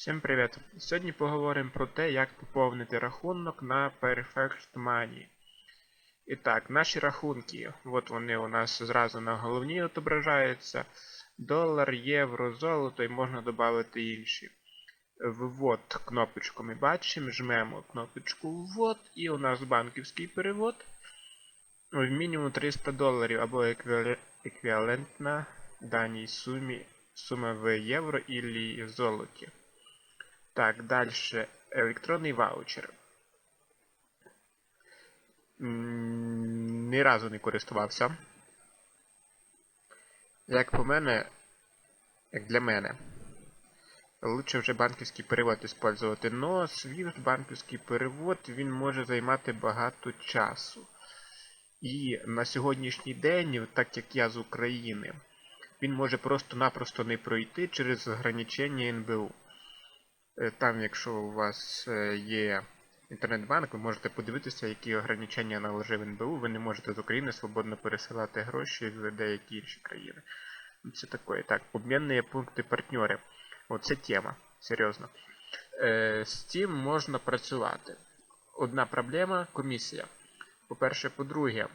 Всім привіт! Сьогодні поговоримо про те, як поповнити рахунок на Perfect Money. І так, наші рахунки, от вони у нас зразу на головній відображаються. Долар, євро, золото і можна додати інші. Ввод кнопочку ми бачимо, жмемо кнопочку ввод і у нас банківський перевод. В мінімум 300 доларів або еквівалентна даній сумі сума в євро і золоті. Так, дальше. Електронний ваучер. Ні разу не користувався. Як по мене, як для мене, лучше вже банківський перевод использувати. Но Swift банківський перевод він може займати багато часу. І на сьогоднішній день, так як я з України, він може просто-напросто не пройти через ограничення НБУ. Е, Там, якщо у вас е, є інтернет-банк, ви можете подивитися, які ограничення наложив НБУ. Ви не можете з України свободно пересилати гроші в деякі інші країни. Це таке. Так, обмінні пункти партнери. Оце тема. Серйозно. Е, з цим можна працювати. Одна проблема комісія. По-перше, по-друге,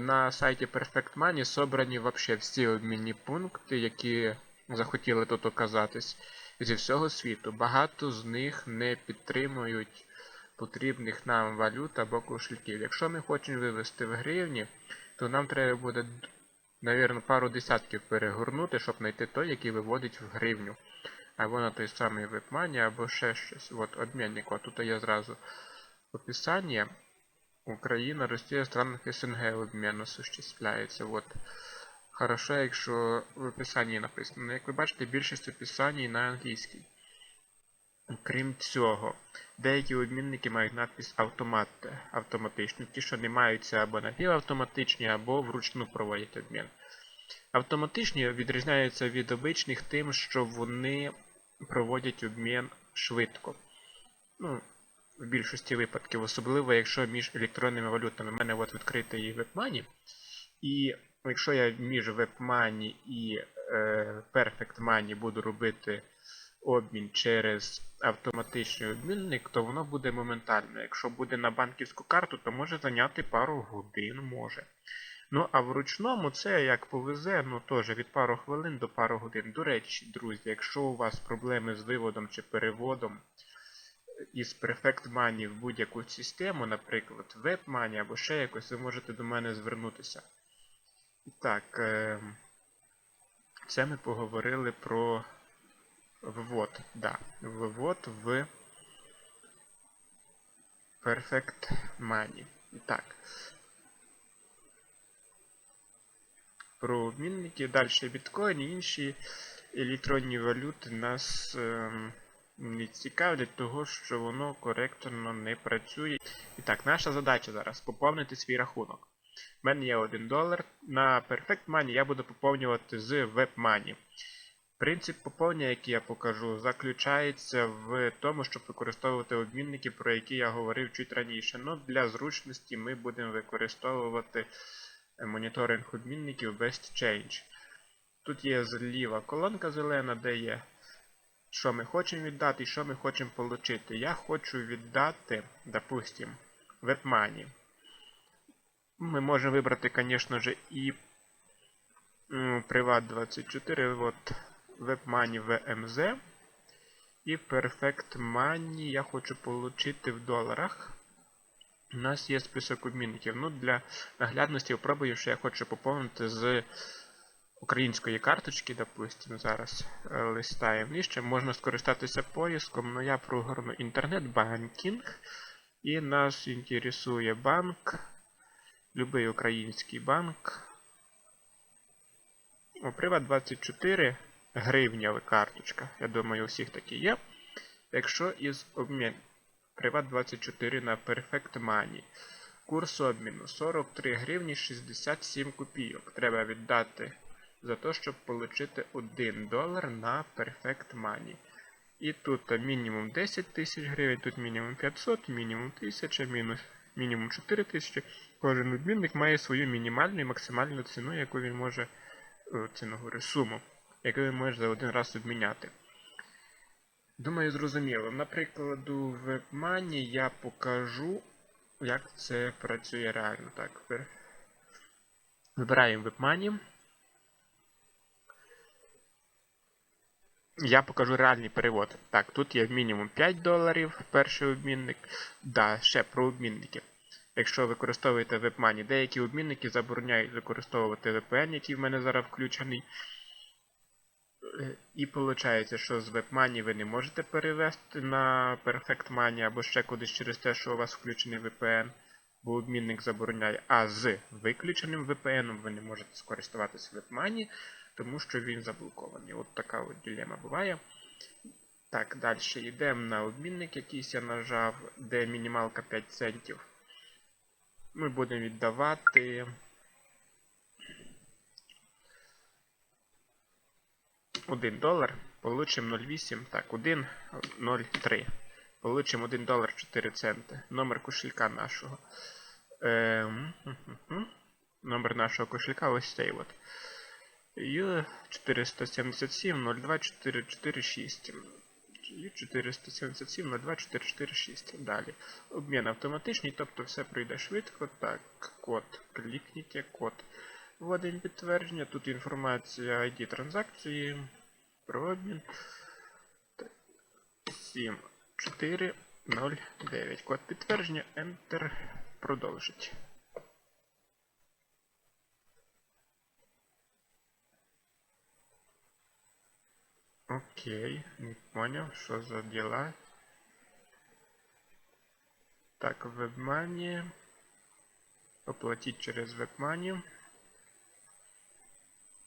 на сайті Perfect Money собрані вообще всі обмінні пункти, які захотіли тут оказатись зі всього світу. Багато з них не підтримують потрібних нам валют або кошельків. Якщо ми хочемо вивести в гривні, то нам треба буде, навірно, пару десятків перегорнути, щоб знайти той, який виводить в гривню. Або на той самий WebMoney, або ще щось. От обмінник. От тут є зразу описання. Україна, Росія, странах СНГ обмін осуществляється. От. Хорошо, якщо в описанні написано. Ну, як ви бачите, більшість описань на англійській. Крім цього, деякі обмінники мають надпис автомат, автоматичні, ті, що не маються або напівавтоматичні, або вручну проводять обмін. Автоматичні відрізняються від обичних тим, що вони проводять обмін швидко. Ну, в більшості випадків, особливо якщо між електронними валютами. У мене от відкритий WebMoney. І якщо я між WebMoney і е, Perfect Money буду робити обмін через автоматичний обмінник, то воно буде моментально. Якщо буде на банківську карту, то може зайняти пару годин може. Ну, а в ручному це як повезе, ну теж від пару хвилин до пару годин. До речі, друзі, якщо у вас проблеми з виводом чи переводом із Perfect Money в будь-яку систему, наприклад, WebMoney або ще якось, ви можете до мене звернутися. І так, е, це ми поговорили про ввод. Да, ввод в Perfect Money. І так. Про обмінники, далі біткоін і інші електронні валюти нас ем, не цікавлять, того що воно коректно не працює. І так, наша задача зараз поповнити свій рахунок. У мене є 1 долар. На Perfect Money я буду поповнювати з WebMoney. Принцип поповнення, який я покажу, заключається в тому, щоб використовувати обмінники, про які я говорив чуть раніше. Ну, Для зручності ми будемо використовувати моніторинг обмінників Best Change. Тут є зліва колонка зелена, де є що ми хочемо віддати і що ми хочемо отримати. Я хочу віддати, допустим, WebMoney. Ми можемо вибрати, звісно ж, і Privat24, от WebMoney VMZ. І Perfect Money я хочу отримати в доларах. У нас є список обмінників. Ну, Для наглядності спробую, що я хочу поповнити з української карточки, допустимо, зараз е, листаємо нижче. Можна скористатися поиском, але я прогорну інтернет-банкінг. І нас інтересує банк. Любий український банк. О, Приват24 гривнева карточка. Я думаю, у всіх такі є. Якщо із обмін Приват24 на Perfect Money. Курс обміну 43 гривні 67 копійок. Треба віддати за те, щоб отримати 1 долар на Perfect Money. І тут мінімум 10 тисяч гривень, тут мінімум 500, мінімум 1000, мінус, мінімум 4 тисячі. Кожен обмінник має свою мінімальну і максимальну ціну, яку він може ціну говорю, суму, яку він може за один раз обміняти. Думаю, зрозуміло. Наприклад, у WebMoney я покажу, як це працює реально. Так, вибираємо WebMoney. Я покажу реальний перевод. Так, тут є мінімум 5 доларів, перший обмінник. Да, ще про обмінники. Якщо використовуєте WebMoney, деякі обмінники забороняють використовувати VPN, який в мене зараз включений. Е, І виходить, що з WebMoney ви не можете перевести на Perfect Money або ще кудись через те, що у вас включений VPN, бо обмінник забороняє. А з виключеним VPN ви не можете скористуватися WebMoney, тому що він заблокований. От така от дилема буває. Так, далі йдемо на обмінник, якийсь я нажав, де мінімалка 5 центів. Ми будемо віддавати. 1 долар, получим 0,8, так, 1,03. Получим 1 долар 4 центи. Номер кошелька нашого. Ем. Номер нашого кошелька ось цей от. Ю 477 02 446. Ю 477 02 446. Далі. Обмін автоматичний, тобто все пройде швидко. Так, код. Клікніть код. Вводимо підтвердження. Тут інформація ID транзакції. Про обмін. 7 4 0 9. Код підтвердження. Enter. Продовжить. Окей, не понял, что за дела. Так, WebMoney. Оплатить через WebMoney.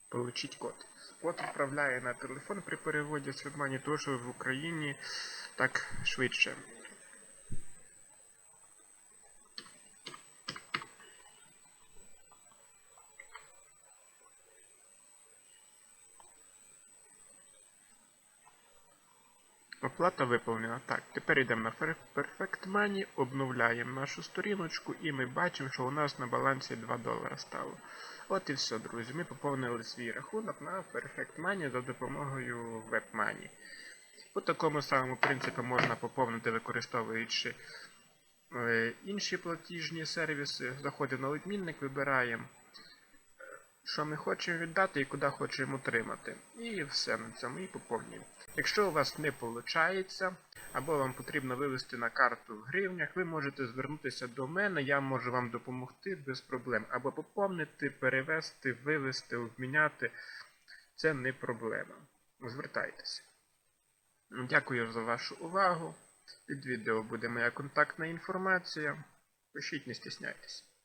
Получить код. Код відправляє на телефон при переводі з WebMoney, що в Україні так швидше. Оплата виповнена. Так, тепер йдемо на Perfect Money, обновляємо нашу сторіночку і ми бачимо, що у нас на балансі 2 долара стало. От і все, друзі. Ми поповнили свій рахунок на Perfect Money за допомогою WebMoney. По такому самому принципу можна поповнити, використовуючи е, інші платіжні сервіси. Заходимо на обмінник, вибираємо що ми хочемо віддати і куди хочемо отримати. І все на цьому і поповнюємо. Якщо у вас не виходить, або вам потрібно вивести на карту в гривнях, ви можете звернутися до мене, я можу вам допомогти без проблем. Або поповнити, перевести, вивести, обміняти. Це не проблема. Звертайтеся. Дякую за вашу увагу. Під відео буде моя контактна інформація. Пишіть, не стісняйтесь.